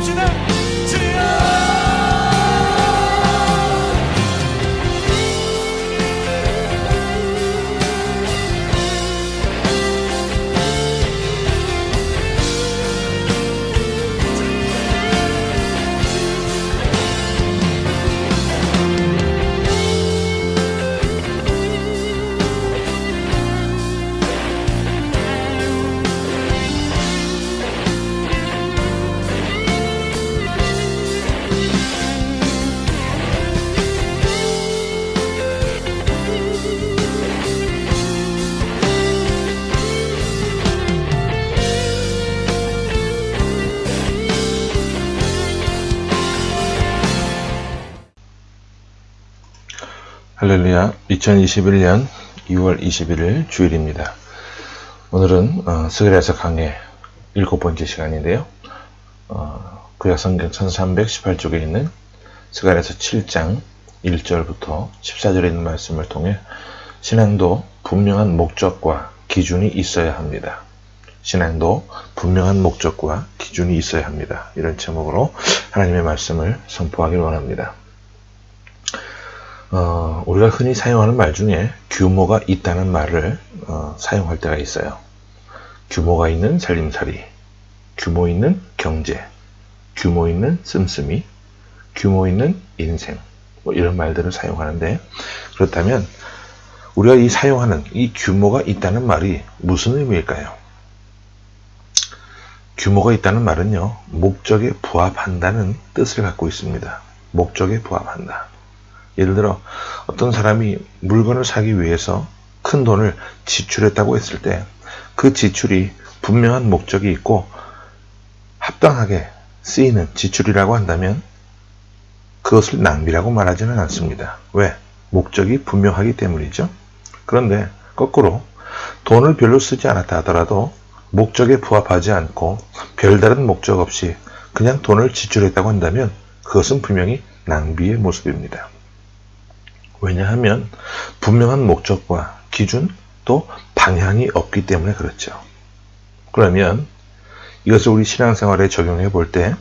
기도합시다 할렐루야 2021년 2월 21일 주일입니다. 오늘은 어, 스그레서 강의 일곱 번째 시간인데요. 어, 구약성경 1318쪽에 있는 스가랴서 7장 1절부터 14절에 있는 말씀을 통해 신앙도 분명한 목적과 기준이 있어야 합니다. 신앙도 분명한 목적과 기준이 있어야 합니다. 이런 제목으로 하나님의 말씀을 선포하길 원합니다. 어, 우리가 흔히 사용하는 말 중에 규모가 있다는 말을 어, 사용할 때가 있어요. 규모가 있는 살림살이, 규모 있는 경제, 규모 있는 씀씀이, 규모 있는 인생, 뭐 이런 말들을 사용하는데 그렇다면 우리가 이 사용하는 이 규모가 있다는 말이 무슨 의미일까요? 규모가 있다는 말은요, 목적에 부합한다는 뜻을 갖고 있습니다. 목적에 부합한다. 예를 들어 어떤 사람이 물건을 사기 위해서 큰 돈을 지출했다고 했을 때 그 지출이 분명한 목적이 있고 합당하게 쓰이는 지출이라고 한다면 그것을 낭비라고 말하지는 않습니다. 왜? 목적이 분명하기 때문이죠. 그런데 거꾸로 돈을 별로 쓰지 않았다 하더라도 목적에 부합하지 않고 별다른 목적 없이 그냥 돈을 지출했다고 한다면 그것은 분명히 낭비의 모습입니다. 왜냐하면 분명한 목적과 기준 또 방향이 없기 때문에 그렇죠. 그러면 이것을 우리 신앙생활에 적용해 볼 때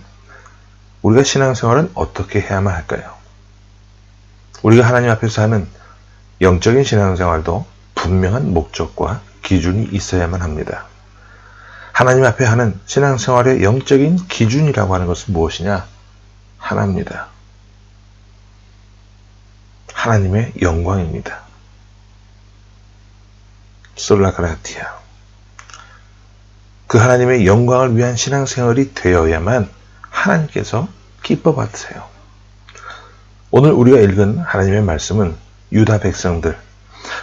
우리가 신앙생활은 어떻게 해야만 할까요? 우리가 하나님 앞에서 하는 영적인 신앙생활도 분명한 목적과 기준이 있어야만 합니다. 하나님 앞에 하는 신앙생활의 영적인 기준이라고 하는 것은 무엇이냐? 하나입니다. 하나님의 영광입니다. 솔라그라티아. 그 하나님의 영광을 위한 신앙생활이 되어야만 하나님께서 기뻐 받으세요. 오늘 우리가 읽은 하나님의 말씀은 유다 백성들,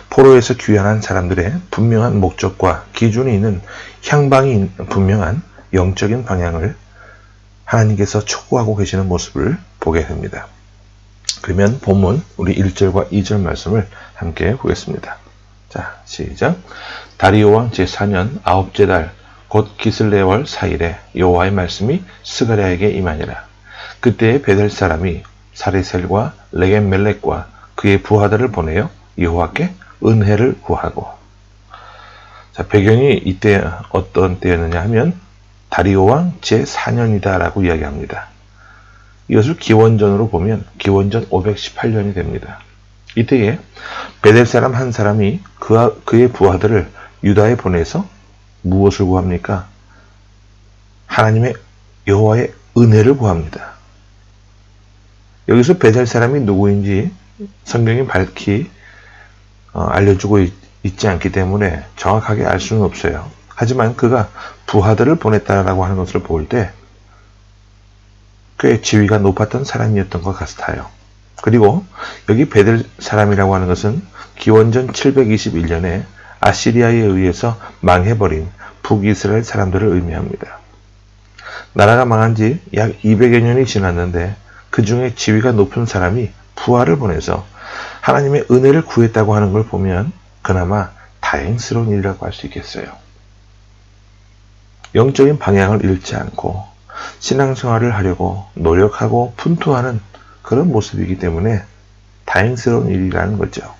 포로에서 귀환한 사람들의 분명한 목적과 기준이 있는 향방이 분명한 영적인 방향을 하나님께서 촉구하고 계시는 모습을 보게 됩니다. 그러면 본문 우리 1절과 2절 말씀을 함께 보겠습니다. 자, 시작. 다리오 왕 제4년 아홉째 달 곧 기슬레월 4일에 여호와의 말씀이 스가랴에게 임하니라. 그때에 베델 사람이 사리셀과 레겐 멜렉과 그의 부하들을 보내어 여호와께 은혜를 구하고 자, 배경이 이때 어떤 때였느냐 하면 다리오 왕 제4년이다라고 이야기합니다. 이것을 기원전으로 보면 기원전 518년이 됩니다. 이때에 베델 사람 한 사람이 그와 그의 부하들을 유다에 보내서 무엇을 구합니까? 하나님의 여호와의 은혜를 구합니다. 여기서 베델 사람이 누구인지 성경이 밝히 어, 알려주고 있, 있지 않기 때문에 정확하게 알 수는 없어요. 하지만 그가 부하들을 보냈다라고 하는 것을 볼 때 꽤 지위가 높았던 사람이었던 것 같아요. 그리고 여기 베델 사람이라고 하는 것은 기원전 721년에 아시리아에 의해서 망해버린 북이스라엘 사람들을 의미합니다. 나라가 망한 지 약 200여 년이 지났는데 그 중에 지위가 높은 사람이 부하를 보내서 하나님의 은혜를 구했다고 하는 걸 보면 그나마 다행스러운 일이라고 할 수 있겠어요. 영적인 방향을 잃지 않고 신앙생활을 하려고 노력하고 분투하는 그런 모습이기 때문에 다행스러운 일이라는 거죠.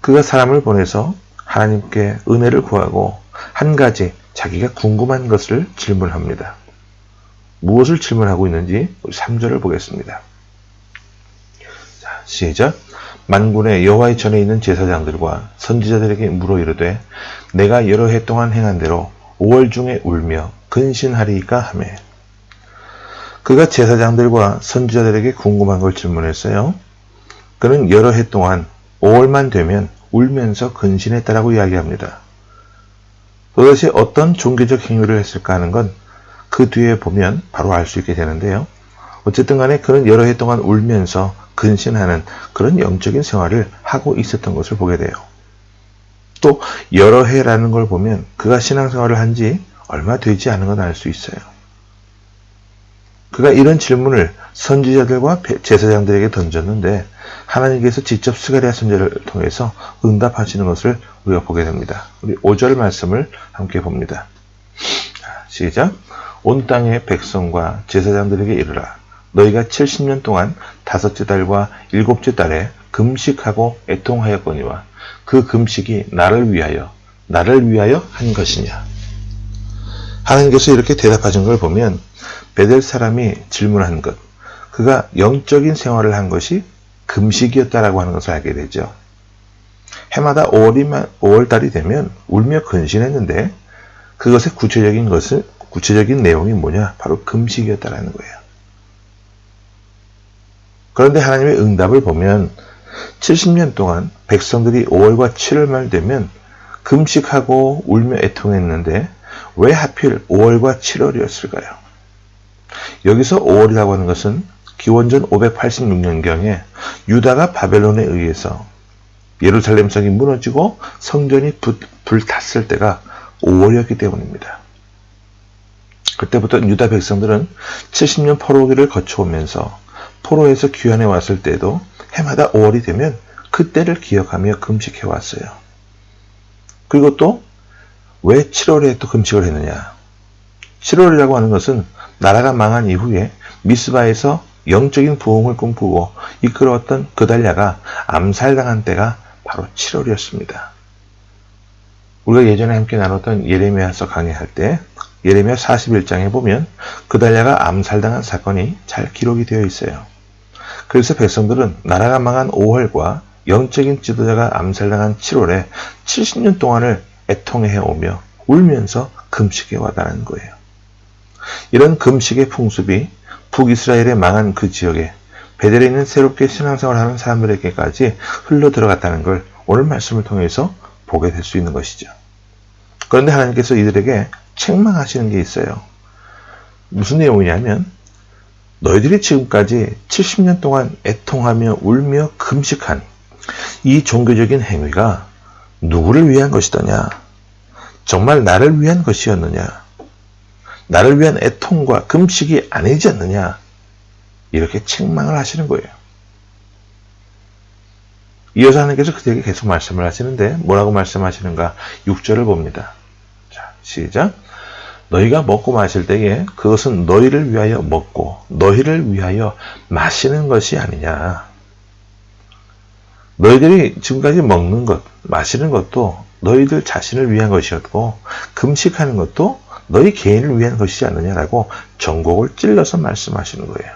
그가 사람을 보내서 하나님께 은혜를 구하고 한 가지 자기가 궁금한 것을 질문합니다. 무엇을 질문하고 있는지 3절을 보겠습니다. 자, 시작. 만군의 여호와의 전에 있는 제사장들과 선지자들에게 물어 이르되 내가 여러 해 동안 행한 대로 5월 중에 울며 근신하리이까 하매 그가 제사장들과 선지자들에게 궁금한 걸 질문했어요. 그는 여러 해 동안 5월만 되면 울면서 근신했다라고 이야기합니다. 도대체 어떤 종교적 행위를 했을까 하는 건 그 뒤에 보면 바로 알 수 있게 되는데요. 어쨌든 간에 그는 여러 해 동안 울면서 근신하는 그런 영적인 생활을 하고 있었던 것을 보게 돼요. 또 여러 해라는 걸 보면 그가 신앙생활을 한 지 얼마 되지 않은 건 알 수 있어요. 그가 이런 질문을 선지자들과 제사장들에게 던졌는데 하나님께서 직접 스가랴 선제를 통해서 응답하시는 것을 우리가 보게 됩니다. 우리 5절 말씀을 함께 봅니다. 시작. 온 땅의 백성과 제사장들에게 이르라. 너희가 70년 동안 다섯째 달과 일곱째 달에 금식하고 애통하였거니와 그 금식이 나를 위하여 나를 위하여 한 것이냐. 하나님께서 이렇게 대답하신 걸 보면 베델 사람이 질문한 것, 그가 영적인 생활을 한 것이 금식이었다라고 하는 것을 알게 되죠. 해마다 5월이면 5월 달이 되면 울며 근신했는데 그것의 구체적인 것은 구체적인 내용이 뭐냐? 바로 금식이었다라는 거예요. 그런데 하나님의 응답을 보면 70년 동안 백성들이 5월과 7월 말 되면 금식하고 울며 애통했는데 왜 하필 5월과 7월이었을까요? 여기서 5월이라고 하는 것은 기원전 586년경에 유다가 바벨론에 의해서 예루살렘 성이 무너지고 성전이 불탔을 때가 5월이었기 때문입니다. 그때부터 유다 백성들은 70년 포로기를 거쳐오면서 포로에서 귀환해 왔을 때도 해마다 5월이 되면 그때를 기억하며 금식해 왔어요. 그리고 또 왜 7월에 또 금식을 했느냐? 7월이라고 하는 것은 나라가 망한 이후에 미스바에서 영적인 부흥을 꿈꾸고 이끌어왔던 그달랴가 암살당한 때가 바로 7월이었습니다. 우리가 예전에 함께 나눴던 예레미야서 강의할 때 예레미야 41장에 보면 그달랴가 암살당한 사건이 잘 기록이 되어 있어요. 그래서 백성들은 나라가 망한 5월과 영적인 지도자가 암살당한 7월에 70년 동안을 애통해 오며 울면서 금식에 와달하는 거예요. 이런 금식의 풍습이 북이스라엘에 망한 그 지역에 베델에 있는 새롭게 신앙생활을 하는 사람들에게까지 흘러 들어갔다는 걸 오늘 말씀을 통해서 보게 될 수 있는 것이죠. 그런데 하나님께서 이들에게 책망하시는 게 있어요. 무슨 내용이냐면 너희들이 지금까지 70년 동안 애통하며 울며 금식한 이 종교적인 행위가 누구를 위한 것이더냐? 정말 나를 위한 것이었느냐? 나를 위한 애통과 금식이 아니지 않느냐? 이렇게 책망을 하시는 거예요. 이어서 하나님께서 그들에게 계속 말씀을 하시는데 뭐라고 말씀하시는가? 6절을 봅니다. 자, 시작. 너희가 먹고 마실 때에 그것은 너희를 위하여 먹고 너희를 위하여 마시는 것이 아니냐. 너희들이 지금까지 먹는 것, 마시는 것도 너희들 자신을 위한 것이었고 금식하는 것도 너희 개인을 위한 것이지 않느냐라고 전곡을 찔러서 말씀하시는 거예요.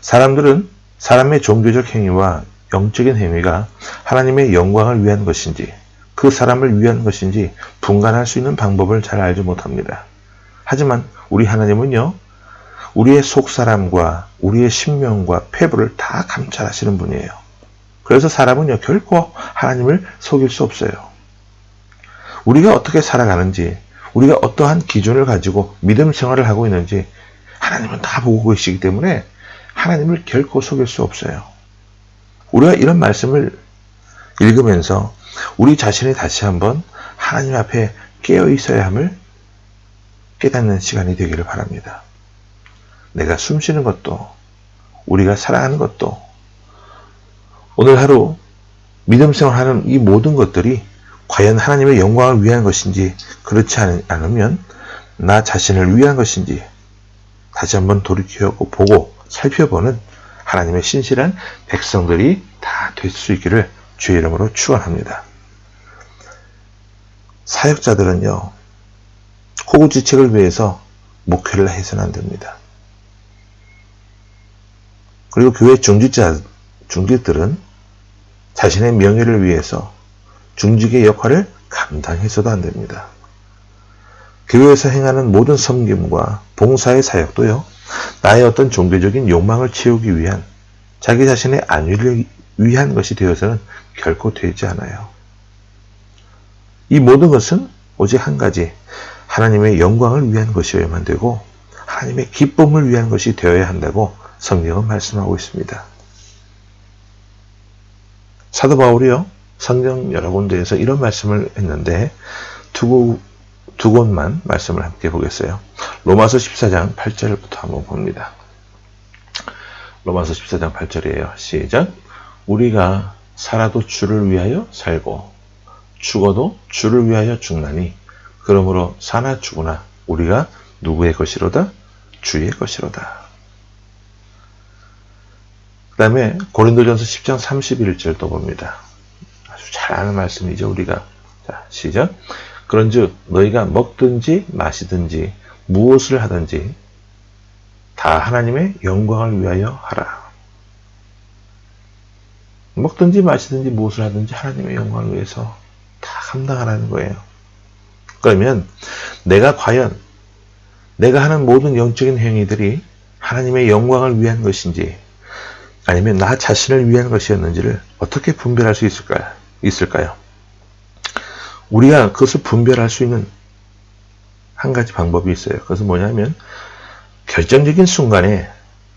사람들은 사람의 종교적 행위와 영적인 행위가 하나님의 영광을 위한 것인지 그 사람을 위한 것인지 분간할 수 있는 방법을 잘 알지 못합니다. 하지만 우리 하나님은요, 우리의 속사람과 우리의 신명과 폐부를 다 감찰하시는 분이에요. 그래서 사람은요, 결코 하나님을 속일 수 없어요. 우리가 어떻게 살아가는지, 우리가 어떠한 기준을 가지고 믿음 생활을 하고 있는지 하나님은 다 보고 계시기 때문에 하나님을 결코 속일 수 없어요. 우리가 이런 말씀을 읽으면서 우리 자신이 다시 한번 하나님 앞에 깨어 있어야 함을 깨닫는 시간이 되기를 바랍니다. 내가 숨 쉬는 것도, 우리가 살아가는 것도, 오늘 하루 믿음 생활하는 이 모든 것들이 과연 하나님의 영광을 위한 것인지 그렇지 않으면 나 자신을 위한 것인지 다시 한번 돌이켜 보고 살펴보는 하나님의 신실한 백성들이 다 될 수 있기를 주의 이름으로 축원합니다. 사역자들은요. 호구지책을 위해서 목회를 해서는 안 됩니다. 그리고 교회 중직자, 중직들은 자신의 명예를 위해서 중직의 역할을 감당해서도 안 됩니다. 교회에서 행하는 모든 섬김과 봉사의 사역도요, 나의 어떤 종교적인 욕망을 채우기 위한 자기 자신의 안위를 위한 것이 되어서는 결코 되지 않아요. 이 모든 것은 오직 한 가지 하나님의 영광을 위한 것이어야만 되고 하나님의 기쁨을 위한 것이 되어야 한다고 성경은 말씀하고 있습니다. 사도 바울이요 성경 여러 군데에서 이런 말씀을 했는데 두, 두 곳만 말씀을 함께 보겠어요. 로마서 14장 8절부터 한번 봅니다. 로마서 14장 8절이에요. 시작. 우리가 살아도 주를 위하여 살고 죽어도 주를 위하여 죽나니 그러므로 사나 죽으나 우리가 누구의 것이로다? 주의 것이로다. 그 다음에 고린도전서 10장 31절 또 봅니다. 아주 잘 아는 말씀이죠 우리가. 자 시작. 그런 즉 너희가 먹든지 마시든지 무엇을 하든지 다 하나님의 영광을 위하여 하라. 먹든지 마시든지 무엇을 하든지 하나님의 영광을 위해서 다 감당하라는 거예요. 그러면 내가 과연 내가 하는 모든 영적인 행위들이 하나님의 영광을 위한 것인지 아니면 나 자신을 위한 것이었는지를 어떻게 분별할 수 있을까요? 있을까요? 우리가 그것을 분별할 수 있는 한 가지 방법이 있어요. 그것은 뭐냐면 결정적인 순간에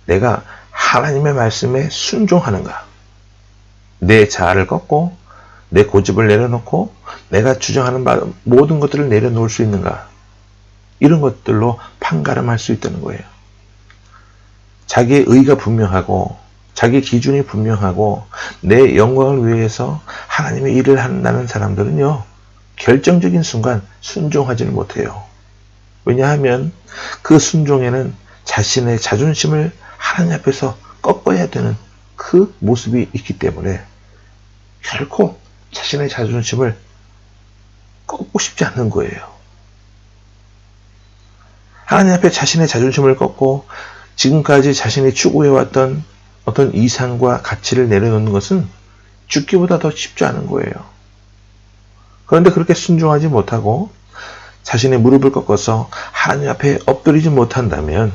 내가 하나님의 말씀에 순종하는가. 내 자아를 꺾고 내 고집을 내려놓고 내가 주장하는 모든 것들을 내려놓을 수 있는가. 이런 것들로 판가름할 수 있다는 거예요. 자기의 의가 분명하고 자기 기준이 분명하고 내 영광을 위해서 하나님의 일을 한다는 사람들은요. 결정적인 순간 순종하지는 못해요. 왜냐하면 그 순종에는 자신의 자존심을 하나님 앞에서 꺾어야 되는 그 모습이 있기 때문에 결코 자신의 자존심을 꺾고 싶지 않는 거예요. 하나님 앞에 자신의 자존심을 꺾고 지금까지 자신이 추구해왔던 어떤 이상과 가치를 내려놓는 것은 죽기보다 더 쉽지 않은 거예요. 그런데 그렇게 순종하지 못하고 자신의 무릎을 꺾어서 하나님 앞에 엎드리지 못한다면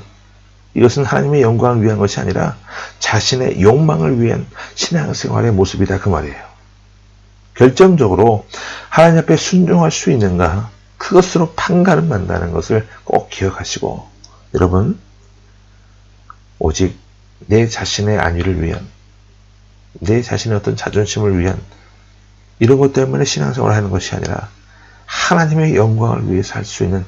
이것은 하나님의 영광을 위한 것이 아니라 자신의 욕망을 위한 신앙생활의 모습이다 그 말이에요. 결정적으로 하나님 앞에 순종할 수 있는가 그것으로 판가름 난다는 것을 꼭 기억하시고 여러분 오직 내 자신의 안위를 위한 내 자신의 어떤 자존심을 위한 이런 것 때문에 신앙생활을 하는 것이 아니라 하나님의 영광을 위해서 할수 있는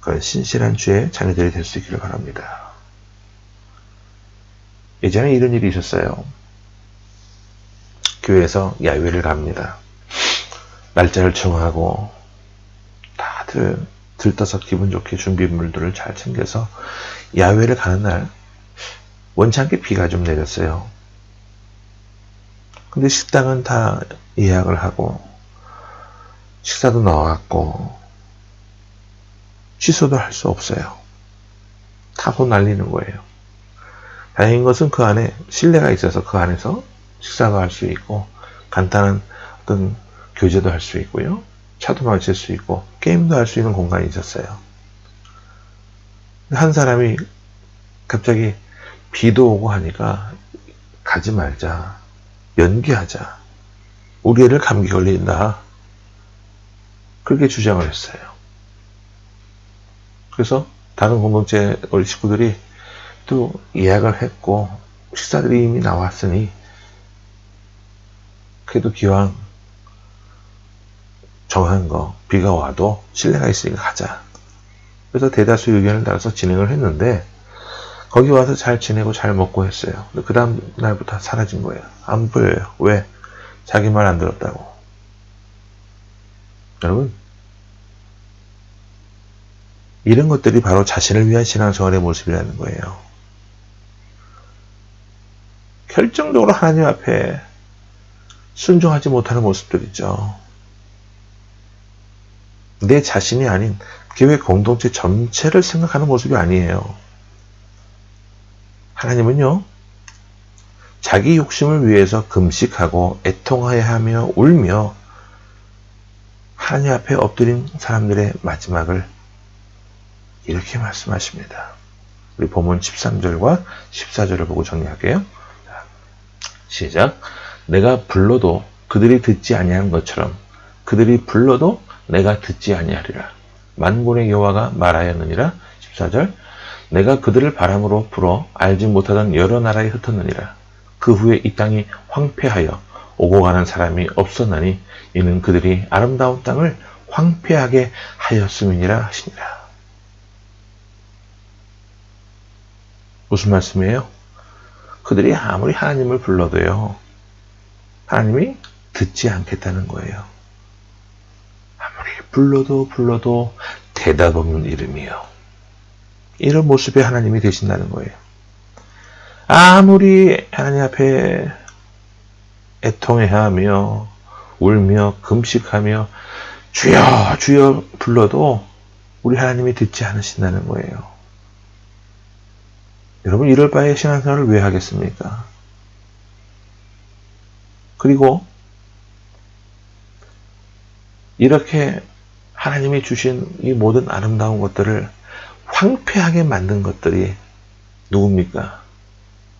그런 신실한 주의 자녀들이 될 수 있기를 바랍니다. 예전에 이런 일이 있었어요. 교회에서 야외를 갑니다. 날짜를 정하고 다들 들떠서 기분 좋게 준비물들을 잘 챙겨서 야외를 가는 날 원치 않게 비가 좀 내렸어요. 근데 식당은 다 예약을 하고 식사도 나왔고 취소도 할 수 없어요. 타고 날리는 거예요. 다행인 것은 그 안에 실내가 있어서 그 안에서 식사도 할 수 있고 간단한 어떤 교제도 할 수 있고요. 차도 마실 수 있고 게임도 할 수 있는 공간이 있었어요. 한 사람이 갑자기 비도 오고 하니까 가지 말자. 연기하자. 우리 애를 감기 걸린다. 그렇게 주장을 했어요. 그래서 다른 공동체 우리 식구들이 또 예약을 했고 식사들이 이미 나왔으니 그래도 기왕 정한 거 비가 와도 실내가 있으니까 가자. 그래서 대다수 의견을 따라서 진행을 했는데 거기 와서 잘 지내고 잘 먹고 했어요. 그 다음 날부터 사라진 거예요. 안 보여요. 왜? 자기 말 안 들었다고. 여러분, 이런 것들이 바로 자신을 위한 신앙생활의 모습이라는 거예요. 결정적으로 하나님 앞에 순종하지 못하는 모습들이죠. 내 자신이 아닌 교회 공동체 전체를 생각하는 모습이 아니에요. 하나님은요, 자기 욕심을 위해서 금식하고 애통하여 하며 울며 하나님 앞에 엎드린 사람들의 마지막을 이렇게 말씀하십니다. 우리 본문 13절과 14절을 보고 정리할게요. 시작. 내가 불러도 그들이 듣지 아니하는 것처럼 그들이 불러도 내가 듣지 아니하리라. 만군의 여호와가 말하였느니라. 14절. 내가 그들을 바람으로 불어 알지 못하던 여러 나라에 흩었느니라. 그 후에 이 땅이 황폐하여 오고 가는 사람이 없었나니 이는 그들이 아름다운 땅을 황폐하게 하였음이니라 하시니라. 무슨 말씀이에요? 그들이 아무리 하나님을 불러도요, 하나님이 듣지 않겠다는 거예요. 아무리 불러도 불러도 대답 없는 이름이요. 이런 모습의 하나님이 되신다는 거예요. 아무리 하나님 앞에 애통해 하며 울며 금식하며 주여 주여 불러도 우리 하나님이 듣지 않으신다는 거예요. 여러분 이럴 바에 신앙생활을 왜 하겠습니까? 그리고 이렇게 하나님이 주신 이 모든 아름다운 것들을 황폐하게 만든 것들이 누굽니까?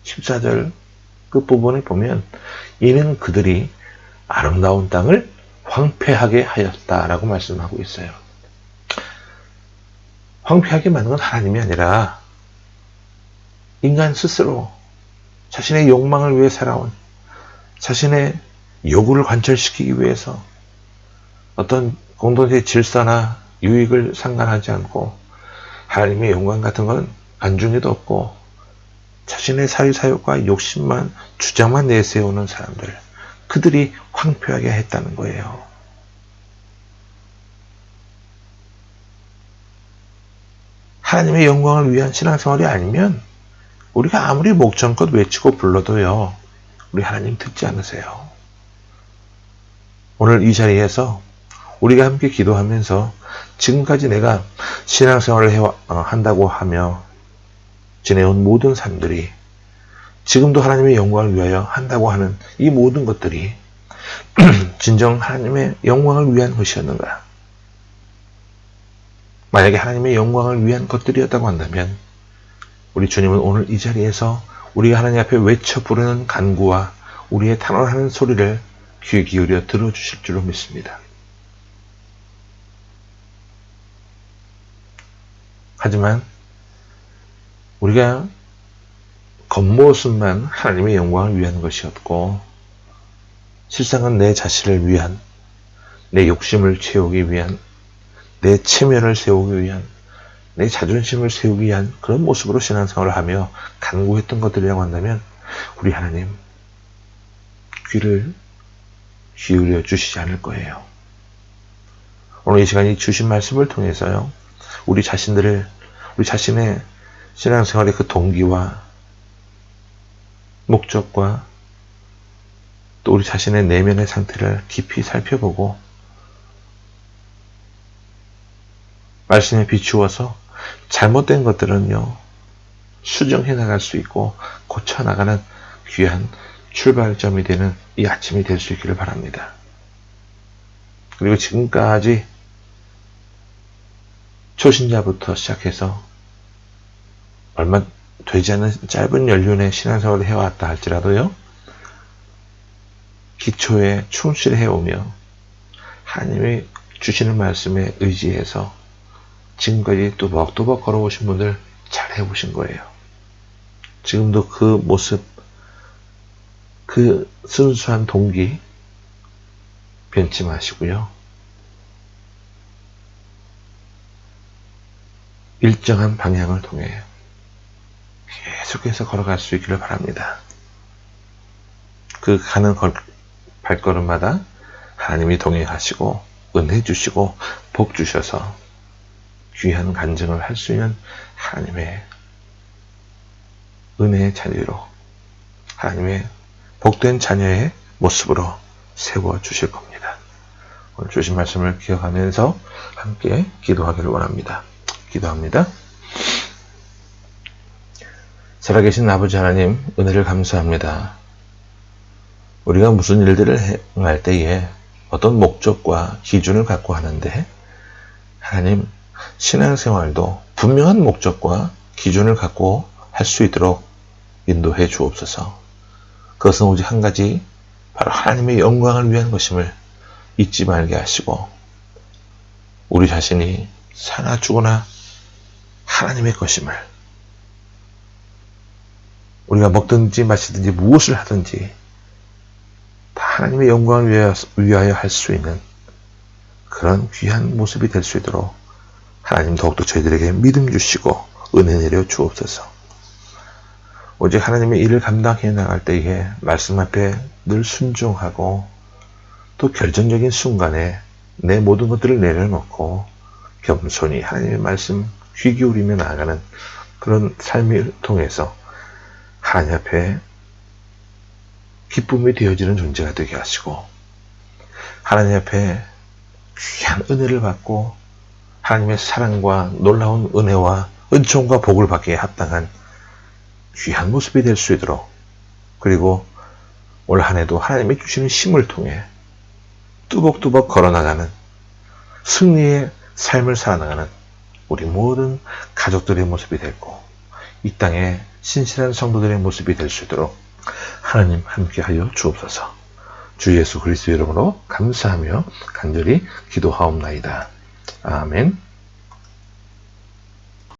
14절 끝부분에 보면 이는 그들이 아름다운 땅을 황폐하게 하였다라고 말씀하고 있어요. 황폐하게 만든 건 하나님이 아니라 인간 스스로 자신의 욕망을 위해 살아온 자신의 요구를 관철시키기 위해서 어떤 공동체 질서나 유익을 상관하지 않고 하나님의 영광 같은 건 안중에도 없고 자신의 사유사욕과 욕심만 주장만 내세우는 사람들 그들이 황폐하게 했다는 거예요. 하나님의 영광을 위한 신앙생활이 아니면 우리가 아무리 목전껏 외치고 불러도요. 우리 하나님 듣지 않으세요. 오늘 이 자리에서 우리가 함께 기도하면서 지금까지 내가 신앙생활을 해 어, 한다고 하며 지내온 모든 삶들이 지금도 하나님의 영광을 위하여 한다고 하는 이 모든 것들이 진정 하나님의 영광을 위한 것이었는가? 만약에 하나님의 영광을 위한 것들이었다고 한다면 우리 주님은 오늘 이 자리에서 우리가 하나님 앞에 외쳐 부르는 간구와 우리의 탄원하는 소리를 귀 기울여 들어주실 줄로 믿습니다. 하지만 우리가 겉모습만 하나님의 영광을 위한 것이었고 실상은 내 자신을 위한 내 욕심을 채우기 위한 내 체면을 세우기 위한 내 자존심을 세우기 위한 그런 모습으로 신앙생활을 하며 간구했던 것들이라고 한다면 우리 하나님 귀를 기울여 주시지 않을 거예요. 오늘 이 시간이 주신 말씀을 통해서요. 우리 자신들을 우리 자신의 신앙생활의 그 동기와 목적과 또 우리 자신의 내면의 상태를 깊이 살펴보고 말씀에 비추어서 잘못된 것들은요 수정해 나갈 수 있고 고쳐 나가는 귀한 출발점이 되는 이 아침이 될 수 있기를 바랍니다. 그리고 지금까지 초신자부터 시작해서 얼마 되지 않는 짧은 연륜의 신앙생활을 해왔다 할지라도요, 기초에 충실해 오며 하나님이 주시는 말씀에 의지해서 지금까지 또박또박 걸어오신 분들 잘 해보신 거예요. 지금도 그 모습, 그 순수한 동기 변치 마시고요. 일정한 방향을 통해 계속해서 걸어갈 수 있기를 바랍니다. 그 가는 걸, 발걸음마다 하나님이 동행하시고 은혜 주시고 복 주셔서 귀한 간증을 할 수 있는 하나님의 은혜의 자녀로 하나님의 복된 자녀의 모습으로 세워 주실 겁니다. 오늘 주신 말씀을 기억하면서 함께 기도하기를 원합니다. 기도합니다. 살아계신 아버지 하나님, 은혜를 감사합니다. 우리가 무슨 일들을 행할 때에 어떤 목적과 기준을 갖고 하는데, 하나님, 신앙생활도 분명한 목적과 기준을 갖고 할 수 있도록 인도해 주옵소서. 그것은 오직 한 가지, 바로 하나님의 영광을 위한 것임을 잊지 말게 하시고, 우리 자신이 사나 죽으나 하나님의 것임을 우리가 먹든지 마시든지 무엇을 하든지 다 하나님의 영광을 위하여, 할 수 있는 그런 귀한 모습이 될 수 있도록 하나님 더욱더 저희들에게 믿음 주시고 은혜 내려 주옵소서. 오직 하나님의 일을 감당해 나갈 때에 말씀 앞에 늘 순종하고 또 결정적인 순간에 내 모든 것들을 내려놓고 겸손히 하나님의 말씀 귀 기울이며 나아가는 그런 삶을 통해서 하나님 앞에 기쁨이 되어지는 존재가 되게 하시고 하나님 앞에 귀한 은혜를 받고 하나님의 사랑과 놀라운 은혜와 은총과 복을 받기에 합당한 귀한 모습이 될 수 있도록 그리고 올 한 해도 하나님이 주시는 힘을 통해 뚜벅뚜벅 걸어나가는 승리의 삶을 살아나가는 우리 모든 가족들의 모습이 됐고 이 땅에 신실한 성도들의 모습이 될 수 있도록 하나님 함께하여 주옵소서. 주 예수 그리스도 이름으로 감사하며 간절히 기도하옵나이다. 아멘.